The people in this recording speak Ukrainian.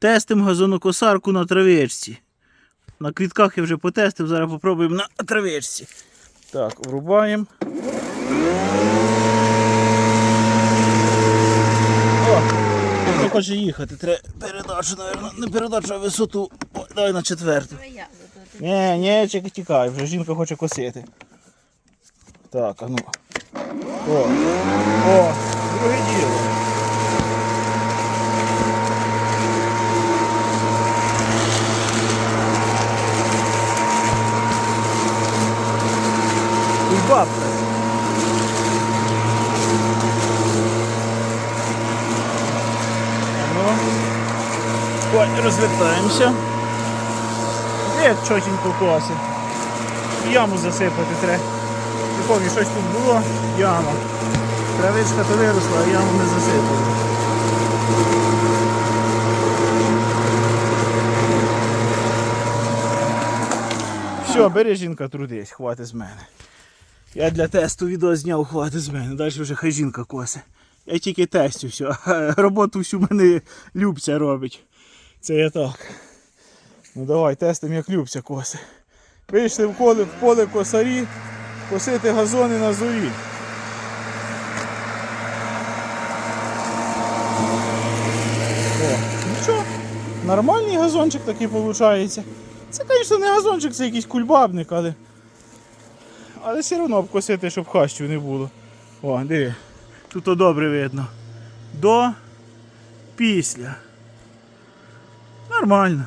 Тестимо газонокосарку на травичці. На квітках я вже потестив, зараз попробуємо на травичці. Так, врубаємо. О, не хоче їхати. Треба передачу, мабуть, не передачу, а висоту. О, давай на четверту. Ні, ні, чекай, тікай, вже жінка хоче косити. Так, а ну. О, о, друге діло. І бабка. А ой, розвертаємося. Як чотенько косить. Яму засипати треба. Пам'ятаю, щось тут було, яма. Травичка то виросла, а яму не засипали. Все, бери жінка трудись, хватить з мене. Я для тесту відео зняв, хватить з мене. Далі вже хай жінка косе. Я тільки тестю все. Роботу всю мене Любця робить. Це я так. Ну давай, тестимо, як Любця коси. Вийшли в поле, в поле косарі, косити газони на зорі. О, нічого, нормальний газончик такий виходить. Це, звісно, не газончик, це якийсь кульбабник, але. Але все одно обкосити, щоб хащів не було. О, диви. Тут добре видно. До, після. Нормально.